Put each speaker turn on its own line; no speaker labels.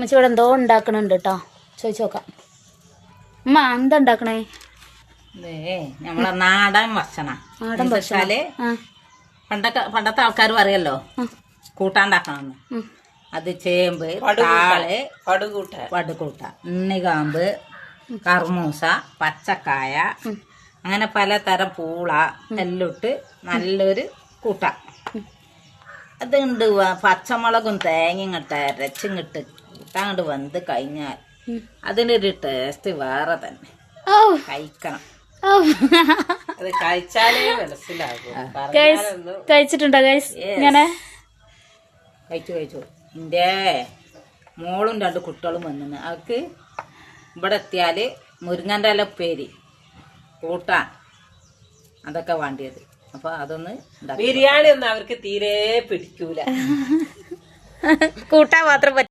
ഉമ്മച്ചി ഇവിടെ എന്തോ ഉണ്ടാക്കണുണ്ട് കേട്ടോ ചോദിച്ചു നോക്കാം. ഉമ്മ എന്താ ഉണ്ടാക്കണേ?
നമ്മളെ നാടൻ ഭക്ഷണം.
നാടൻ
പണ്ടൊക്കെ പണ്ടത്തെ ആൾക്കാർ പറയല്ലോ കൂട്ടാണ്ടാക്കണമെന്ന് അത് ചേമ്പ് താൾ
പടുകൂട്ട.
വടുകൂട്ട ഉണ്ണികാമ്പ് കർമൂസ പച്ചക്കായ അങ്ങനെ പലതരം പൂള എല്ലാം നല്ലൊരു കൂട്ട. അതുണ്ട് പച്ചമുളകും തേങ്ങയും ഇങ്ങോട്ട് അരച്ചിങ്ങിട്ട് കൂട്ടാങ്ങോട്ട് വന്ന് കഴിഞ്ഞാൽ
ഉം.
അതിനൊരു ടേസ്റ്റ് വേറെ തന്നെ.
ഓ
കഴിക്കണം.
അത് കഴിച്ചാലേ മനസ്സിലാകും.
കഴിച്ചിട്ടുണ്ടോ ഗൈസ് ഇങ്ങനെ?
കഴിച്ചു കഴിച്ചു. എന്റെ മോളും രണ്ട് കുട്ടികളും വന്നിന്. അവർക്ക് ഇവിടെ എത്തിയാൽ മുരിങ്ങന്റെ ഇല ഉപ്പേരി കൂട്ടാൻ അതൊക്കെ വേണ്ടിയത്. അപ്പൊ അതൊന്ന്
ബിരിയാണി ഒന്നും അവർക്ക് തീരെ പിടിക്കൂല.
കൂട്ടാൻ മാത്രം